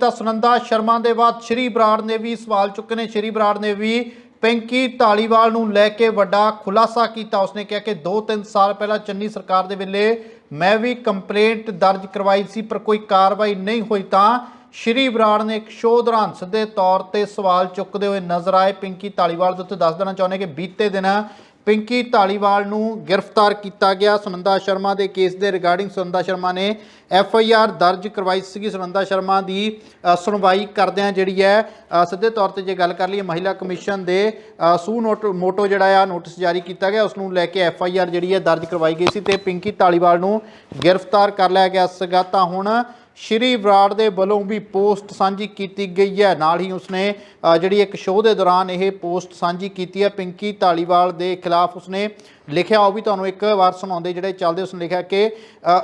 ਤਾਂ ਸੁਨੰਦਾ ਸ਼ਰਮਾ ਦੇ ਬਾਅਦ ਸ਼੍ਰੀ ਬਰਾੜ ਨੇ ਵੀ ਸਵਾਲ ਚੁੱਕੇ ਨੇ ਸ਼੍ਰੀ ਬਰਾੜ ਨੇ ਵੀ ਪਿੰਕੀ ਢਾਲੀਵਾਲ ਨੂੰ ਲੈ ਕੇ ਵੱਡਾ ਖੁਲਾਸਾ ਕੀਤਾ। ਉਸਨੇ ਕਿਹਾ ਕਿ 2-3 ਸਾਲ ਪਹਿਲਾਂ ਚੰਨੀ ਸਰਕਾਰ ਦੇ ਵੇਲੇ ਮੈਂ ਵੀ ਕੰਪਲੇਂਟ ਦਰਜ ਕਰਵਾਈ ਸੀ, ਪਰ ਕੋਈ ਕਾਰਵਾਈ ਨਹੀਂ ਹੋਈ ਤਾਂ ਸ਼੍ਰੀ ਬਰਾੜ ਨੇ ਇੱਕ ਸ਼ੋਅ ਦੌਰਾਨ ਸਿੱਧੇ ਤੌਰ ਤੇ ਸਵਾਲ ਚੁੱਕਦੇ ਹੋਏ ਨਜ਼ਰ ਆਏ। ਪਿੰਕੀ ਢਾਲੀਵਾਲ ਦੇ ਉੱਤੇ ਦੱਸ ਦੇਣਾ ਚਾਹੁੰਦੇ ਕਿ ਬੀਤੇ ਦਿਨ ਪਿੰਕੀ ਢਾਲੀਵਾਲ ਨੂੰ ਗ੍ਰਿਫਤਾਰ ਕੀਤਾ ਗਿਆ। ਸੁਨੰਦਾ ਸ਼ਰਮਾ ਦੇ ਕੇਸ ਦੇ ਰਿਗਾਰਡਿੰਗ ਸੁਨੰਦਾ ਸ਼ਰਮਾ ਨੇ ਐਫ ਆਈ ਆਰ ਦਰਜ ਕਰਵਾਈ ਸੀਗੀ। ਸੁਨੰਦਾ ਸ਼ਰਮਾ ਦੀ ਸੁਣਵਾਈ ਕਰਦਿਆਂ ਜਿਹੜੀ ਹੈ ਸਿੱਧੇ ਤੌਰ ਤੇ ਜੇ ਗੱਲ ਕਰ ਲਈਏ ਮਹਿਲਾ ਕਮਿਸ਼ਨ ਦੇ ਸੂ ਨੋਟ, ਮੋਟੋ ਜਿਹੜਾ ਆ, ਨੋਟਿਸ ਜਾਰੀ ਕੀਤਾ ਗਿਆ। ਉਸ ਨੂੰ ਲੈ ਕੇ ਐਫ ਆਈ ਆਰ ਜਿਹੜੀ ਹੈ ਦਰਜ ਕਰਵਾਈ ਗਈ ਸੀ ਤੇ ਪਿੰਕੀ ਢਾਲੀਵਾਲ ਨੂੰ ਗ੍ਰਿਫਤਾਰ ਕਰ ਲਿਆ ਗਿਆ ਸੀਗਾ। ਤਾਂ ਹੁਣ ਸ਼੍ਰੀ ਬਰਾੜ ਦੇ ਵੱਲੋਂ ਵੀ ਪੋਸਟ ਸਾਂਝੀ ਕੀਤੀ ਗਈ ਹੈ। ਨਾਲ ਹੀ ਉਸਨੇ ਜਿਹੜੀ ਇੱਕ ਸ਼ੋਅ ਦੇ ਦੌਰਾਨ ਇਹ ਪੋਸਟ ਸਾਂਝੀ ਕੀਤੀ ਹੈ, ਪਿੰਕੀ ਢਾਲੀਵਾਲ ਦੇ ਖਿਲਾਫ ਉਸਨੇ ਲਿਖਿਆ। ਉਹ ਵੀ ਤੁਹਾਨੂੰ ਇੱਕ ਵਾਰ ਸੁਣਾਉਂਦੇ, ਜਿਹੜੇ ਚੱਲਦੇ ਉਸਨੇ ਲਿਖਿਆ ਕਿ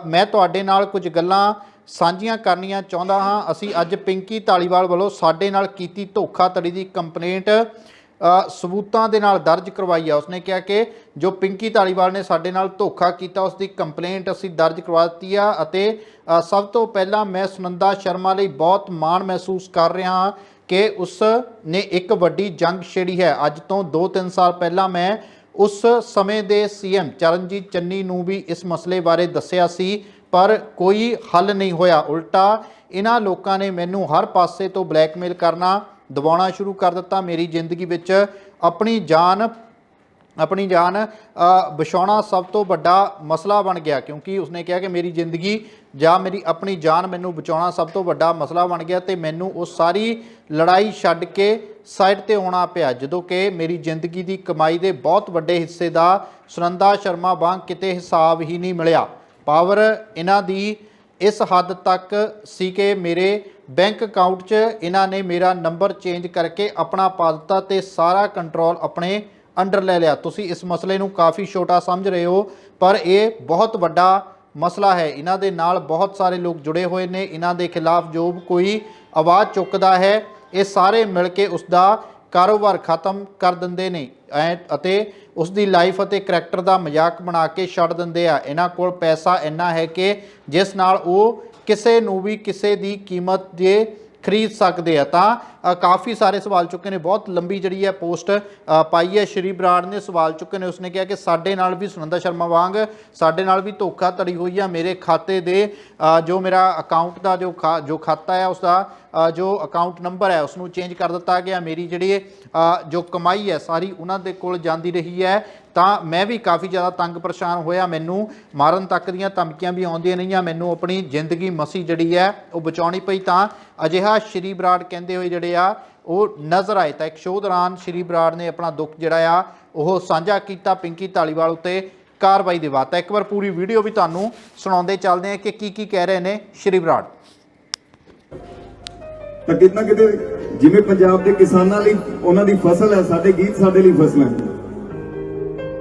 ਮੈਂ ਤੁਹਾਡੇ ਨਾਲ ਕੁਝ ਗੱਲਾਂ ਸਾਂਝੀਆਂ ਕਰਨੀਆਂ ਚਾਹੁੰਦਾ ਹਾਂ। ਅਸੀਂ ਅੱਜ ਪਿੰਕੀ ਢਾਲੀਵਾਲ ਵੱਲੋਂ ਸਾਡੇ ਨਾਲ ਕੀਤੀ ਧੋਖਾਧੜੀ ਦੀ ਕੰਪਲੇਂਟ ਸਬੂਤਾਂ ਦੇ ਨਾਲ ਦਰਜ ਕਰਵਾਈ ਆ। ਉਸਨੇ ਕਿਹਾ ਕਿ ਜੋ ਪਿੰਕੀ ਧਾਲੀਵਾਲ ਨੇ ਸਾਡੇ ਨਾਲ ਧੋਖਾ ਕੀਤਾ ਉਸ ਦੀ ਕੰਪਲੇਂਟ ਅਸੀਂ ਦਰਜ ਕਰਵਾ ਦਿੱਤੀ ਆ ਅਤੇ ਸਭ ਤੋਂ ਪਹਿਲਾਂ ਮੈਂ ਸੁਨੰਦਾ ਸ਼ਰਮਾ ਲਈ ਬਹੁਤ ਮਾਣ ਮਹਿਸੂਸ ਕਰ ਰਿਹਾ ਹਾਂ ਕਿ ਉਸ ਨੇ ਇੱਕ ਵੱਡੀ ਜੰਗ ਛੇੜੀ ਹੈ। ਅੱਜ ਤੋਂ 2-3 ਸਾਲ ਪਹਿਲਾਂ ਮੈਂ ਉਸ ਸਮੇਂ ਦੇ ਸੀਐਮ ਚਰਨਜੀਤ ਚੰਨੀ ਨੂੰ ਵੀ ਇਸ ਮਸਲੇ ਬਾਰੇ ਦੱਸਿਆ ਸੀ, ਪਰ ਕੋਈ ਹੱਲ ਨਹੀਂ ਹੋਇਆ। ਉਲਟਾ ਇਹਨਾਂ ਲੋਕਾਂ ਨੇ ਮੈਨੂੰ ਹਰ ਪਾਸੇ ਤੋਂ ਬਲੈਕਮੇਲ ਕਰਨਾ ਦਬਾਉਣਾ ਸ਼ੁਰੂ ਕਰ ਦਿੱਤਾ। ਮੇਰੀ ਜ਼ਿੰਦਗੀ ਵਿੱਚ ਆਪਣੀ ਜਾਨ ਆਪਣੀ ਜਾਨ ਬਚਾਉਣਾ ਸਭ ਤੋਂ ਵੱਡਾ ਮਸਲਾ ਬਣ ਗਿਆ ਕਿਉਂਕਿ ਉਸਨੇ ਕਿਹਾ ਕਿ ਮੇਰੀ ਜ਼ਿੰਦਗੀ ਜਾਂ ਮੇਰੀ ਆਪਣੀ ਜਾਨ ਮੈਨੂੰ ਬਚਾਉਣਾ ਸਭ ਤੋਂ ਵੱਡਾ ਮਸਲਾ ਬਣ ਗਿਆ ਤੇ ਮੈਨੂੰ ਉਹ ਸਾਰੀ ਲੜਾਈ ਛੱਡ ਕੇ ਸਾਈਡ ਤੇ ਆਉਣਾ ਪਿਆ। ਜਦੋਂ ਕਿ ਮੇਰੀ ਜ਼ਿੰਦਗੀ ਦੀ ਕਮਾਈ ਦੇ ਬਹੁਤ ਵੱਡੇ ਹਿੱਸੇ ਦਾ ਸੁਨੰਦਾ ਸ਼ਰਮਾ ਵਾਂਗ ਕਿਤੇ ਹਿਸਾਬ ਹੀ ਨਹੀਂ ਮਿਲਿਆ। ਪਾਵਰ ਇਹਨਾਂ ਦੀ ਇਸ ਹੱਦ ਤੱਕ ਸੀ ਕਿ ਮੇਰੇ ਬੈਂਕ ਅਕਾਊਂਟ 'ਚ ਇਹਨਾਂ ਨੇ ਮੇਰਾ ਨੰਬਰ ਚੇਂਜ ਕਰਕੇ ਆਪਣਾ ਪਾ ਦਿੱਤਾ ਤੇ ਸਾਰਾ ਕੰਟਰੋਲ ਆਪਣੇ ਅੰਡਰ ਲੈ ਲਿਆ। ਤੁਸੀਂ ਇਸ ਮਸਲੇ ਨੂੰ ਕਾਫੀ ਛੋਟਾ ਸਮਝ ਰਹੇ ਹੋ, ਪਰ ਇਹ ਬਹੁਤ ਵੱਡਾ ਮਸਲਾ ਹੈ। ਇਹਨਾਂ ਦੇ ਨਾਲ ਬਹੁਤ ਸਾਰੇ ਲੋਕ ਜੁੜੇ ਹੋਏ ਨੇ। ਇਹਨਾਂ ਦੇ ਖਿਲਾਫ ਜੋ ਵੀ ਕੋਈ ਆਵਾਜ਼ ਚੁੱਕਦਾ ਹੈ, ਇਹ ਸਾਰੇ ਮਿਲ ਕੇ ਉਸ ਦਾ ਕਾਰੋਬਾਰ ਖਤਮ ਕਰ ਦਿੰਦੇ ਨੇ। ਐ ਅਤੇ ਉਸ ਦੀ ਲਾਈਫ ਅਤੇ ਕਰੈਕਟਰ ਦਾ ਮਜ਼ਾਕ ਬਣਾ ਕੇ ਛੱਡ ਦਿੰਦੇ ਆ। ਇਹਨਾਂ ਕੋਲ ਪੈਸਾ ਇੰਨਾ ਹੈ ਕਿ ਜਿਸ ਨਾਲ ਉਹ ਕਿਸੇ ਨੂੰ ਵੀ ਕਿਸੇ ਦੀ ਕੀਮਤ ਦੇ ਖਰੀਦ ਸਕਦੇ ਆ ਤਾਂ ਕਾਫੀ ਸਾਰੇ ਸਵਾਲ ਚੁੱਕੇ ਨੇ, ਬਹੁਤ ਲੰਬੀ ਜਿਹੜੀ ਹੈ ਪੋਸਟ ਪਾਈ ਹੈ। ਸ਼੍ਰੀ ਬਰਾੜ ਨੇ ਸਵਾਲ ਚੁੱਕੇ ਨੇ, ਉਸਨੇ ਕਿਹਾ ਕਿ ਸਾਡੇ ਨਾਲ ਵੀ ਸੁਨੰਦਾ ਸ਼ਰਮਾ ਵਾਂਗ, ਸਾਡੇ ਨਾਲ ਵੀ ਧੋਖਾ ਧੜੀ ਹੋਈ ਆ, ਮੇਰੇ ਖਾਤੇ ਦੇ ਜੋ ਮੇਰਾ ਅਕਾਊਂਟ ਦਾ ਜੋ ਖਾ- ਜੋ ਖਾਤਾ ਹੈ ਉਸ ਦਾ ਜੋ ਅਕਾਊਂਟ ਨੰਬਰ ਹੈ ਉਸ ਨੂੰ ਚੇਂਜ ਕਰ ਦਿੱਤਾ ਗਿਆ। ਮੇਰੀ ਜਿਹੜੀ ਜੋ ਕਮਾਈ ਹੈ, ਸਾਰੀ ਉਹਨਾਂ ਦੇ ਕੋਲ ਜਾਂਦੀ ਰਹੀ ਹੈ। ਤਾਂ ਮੈਂ ਵੀ ਕਾਫੀ ਜ਼ਿਆਦਾ ਤੰਗ ਪਰੇਸ਼ਾਨ ਹੋਇਆ। ਮੈਨੂੰ ਮਾਰਨ ਤੱਕ ਦੀਆਂ ਧਮਕੀਆਂ ਵੀ ਆਉਂਦੀਆਂ ਰਹੀਆਂ। ਮੈਨੂੰ ਆਪਣੀ ਜ਼ਿੰਦਗੀ ਮਸੀ ਜਿਹੜੀ ਹੈ, ਉਹ ਬਚਾਉਣੀ ਪਈ ਤਾਂ ਅਜਿਹਾ ਸ਼੍ਰੀ ਬਰਾੜ ਕਹਿੰਦੇ ਹੋਏ ਜਿਹੜੇ ਆ, ਉਹ ਨਜ਼ਰ ਆਏ ਤਾਂ ਇੱਕ ਸ਼ੋਅ ਦੌਰਾਨ ਸ਼੍ਰੀ ਬਰਾੜ ਨੇ ਆਪਣਾ ਦੁੱਖ ਜਿਹੜਾ ਆ, ਉਹ ਸਾਂਝਾ ਕੀਤਾ ਪਿੰਕੀ ਢਾਲੀਵਾਲ ਉੱਤੇ ਕਾਰਵਾਈ ਦੇ ਬਾਅਦ। ਇੱਕ ਵਾਰ ਪੂਰੀ ਵੀਡੀਓ ਵੀ ਤੁਹਾਨੂੰ ਸੁਣਾਉਂਦੇ ਚੱਲਦੇ ਆ ਕਿ ਕੀ ਕੀ ਕਹਿ ਰਹੇ ਨੇ ਸ਼੍ਰੀ ਬਰਾੜ। ਤਾਂ ਕਿਤੇ ਕਿਤੇ ਜਿਵੇਂ ਪੰਜਾਬ ਦੇ ਕਿਸਾਨਾਂ ਲਈ ਉਹਨਾਂ ਦੀ ਫਸਲ ਹੈ, ਸਾਡੇ ਗੀਤ ਸਾਡੇ ਲਈ ਫਸਲਾਂ ਹੈ।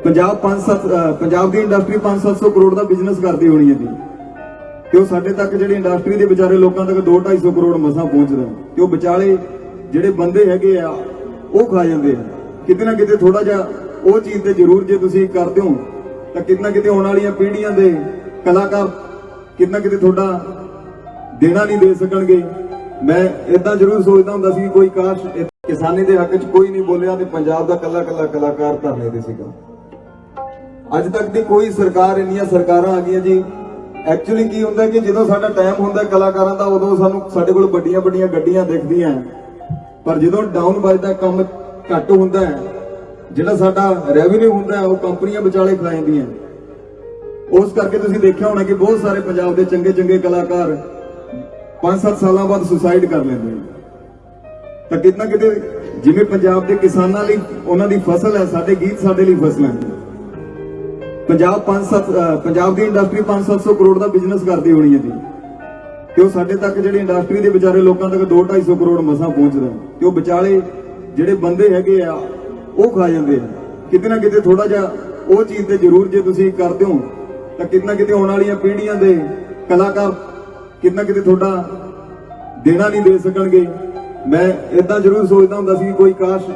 ਪੰਜਾਬ 5-7 ਪੰਜਾਬ ਦੀ ਇੰਡਸਟਰੀ 5-700 ਕਰੋੜ ਦਾ ਬਿਜ਼ਨਸ ਕਰਦੀ ਹੋਣੀ ਹੈ ਜੀ। ਤੇ ਉਹ ਸਾਡੇ ਤੱਕ ਜਿਹੜੀ ਇੰਡਸਟਰੀ ਦੇ ਵਿਚਾਰੇ ਲੋਕਾਂ ਤੱਕ 2-250 ਕਰੋੜ ਮਸਾਂ ਪਹੁੰਚਦਾ ਤੇ ਉਹ ਵਿਚਾਲੇ ਜਿਹੜੇ ਬੰਦੇ ਹੈਗੇ ਆ, ਉਹ ਖਾ ਜਾਂਦੇ ਆ। ਕਿਤੇ ਨਾ ਕਿਤੇ ਥੋੜਾ ਜਿਹਾ ਉਹ ਚੀਜ਼ ਤੇ ਜ਼ਰੂਰ ਜੇ ਤੁਸੀਂ ਕਰਦੇ ਹੋ, ਤਾਂ ਕਿਤੇ ਨਾ ਕਿਤੇ ਆਉਣ ਵਾਲੀਆਂ ਪੀੜ੍ਹੀਆਂ ਦੇ ਕਲਾਕਾਰ ਕਿਤੇ ਨਾ ਕਿਤੇ ਤੁਹਾਡਾ ਦੇਣਾ ਨਹੀਂ ਦੇ ਸਕਣਗੇ। ਮੈਂ ਇਦਾਂ ਜ਼ਰੂਰ ਸੋਚਦਾ ਹੁੰਦਾ ਸੀ ਕੋਈ ਕਾਸ਼ ਕਿਸਾਨੀ ਦੇ ਹੱਕ 'ਚ ਕੋਈ ਨਹੀਂ ਬੋਲਿਆ ਤੇ ਪੰਜਾਬ ਦਾ ਕੱਲਾ ਕੱਲਾ ਕਲਾਕਾਰ ਧਰਨੇ ਤੇ ਸੀਗਾ। ਅੱਜ ਤੱਕ ਦੀ ਕੋਈ ਸਰਕਾਰ ਇੰਨੀਆਂ ਸਰਕਾਰਾਂ ਆ ਗਈਆਂ ਜੀ। ਐਕਚੁਅਲੀ ਕੀ ਹੁੰਦਾ ਕਿ ਜਦੋਂ ਸਾਡਾ ਟਾਈਮ ਹੁੰਦਾ ਕਲਾਕਾਰਾਂ ਦਾ, ਉਦੋਂ ਸਾਨੂੰ ਸਾਡੇ ਕੋਲ ਵੱਡੀਆਂ ਵੱਡੀਆਂ ਗੱਡੀਆਂ ਦਿਖਦੀਆਂ। ਪਰ ਜਦੋਂ ਡਾਊਨ ਵੱਜਦਾ ਕੰਮ ਘੱਟ ਹੁੰਦਾ ਹੈ, ਜਿਹੜਾ ਸਾਡਾ ਰੈਵਨਿਊ ਹੁੰਦਾ ਹੈ, ਉਹ ਕੰਪਨੀਆਂ ਵਿਚਾਲੇ ਖਾ ਜਾਂਦੀਆਂ ਉਸ ਕਰਕੇ ਤੁਸੀਂ ਦੇਖਿਆ ਹੋਣਾ ਕਿ ਬਹੁਤ ਸਾਰੇ ਪੰਜਾਬ ਦੇ ਚੰਗੇ ਚੰਗੇ ਕਲਾਕਾਰ 5-7 ਸਾਲਾਂ ਬਾਅਦ ਸੁਸਾਈਡ ਕਰ ਲੈਂਦੇ ਨੇ। ਤਾਂ ਕਿਤੇ ਨਾ ਕਿਤੇ ਜਿਵੇਂ ਪੰਜਾਬ ਦੇ ਕਿਸਾਨਾਂ ਲਈ ਉਹਨਾਂ ਦੀ ਫਸਲ ਹੈ, ਸਾਡੇ ਗੀਤ ਸਾਡੇ ਲਈ ਫਸਲਾਂ ਹੈ। ਪੰਜਾਬ 5-7 ਪੰਜਾਬ ਦੀ ਇੰਡਸਟਰੀ 5-700 ਕਰੋੜ ਦਾ ਬਿਜ਼ਨਸ ਕਰਦੀ ਹੋਣੀ ਹੈ ਜੀ। ਤੇ ਉਹ ਸਾਡੇ ਤੱਕ ਜਿਹੜੀ ਇੰਡਸਟਰੀ ਦੇ ਵਿਚਾਰੇ ਲੋਕਾਂ ਤੱਕ 2-250 ਕਰੋੜ ਮਸਾਂ ਪਹੁੰਚਦਾ ਤੇ ਉਹ ਵਿਚਾਲੇ ਜਿਹੜੇ ਬੰਦੇ ਹੈਗੇ ਆ, ਉਹ ਖਾ ਜਾਂਦੇ ਆ। ਕਿਤੇ ਨਾ ਕਿਤੇ ਥੋੜਾ ਜਿਹਾ ਉਹ ਚੀਜ਼ ਤੇ ਜ਼ਰੂਰ ਜੇ ਤੁਸੀਂ ਕਰਦੇ ਹੋ, ਤਾਂ ਕਿਤੇ ਨਾ ਕਿਤੇ ਆਉਣ ਵਾਲੀਆਂ ਪੀੜ੍ਹੀਆਂ ਦੇ ਕਲਾਕਾਰ ਕਿਤੇ ਨਾ ਕਿਤੇ ਤੁਹਾਡਾ ਦੇਣਾ ਨਹੀਂ ਦੇ ਸਕਣਗੇ। ਮੈਂ ਇਦਾਂ ਜ਼ਰੂਰ ਸੋਚਦਾ ਹੁੰਦਾ ਸੀ ਕੋਈ ਕਾਸ਼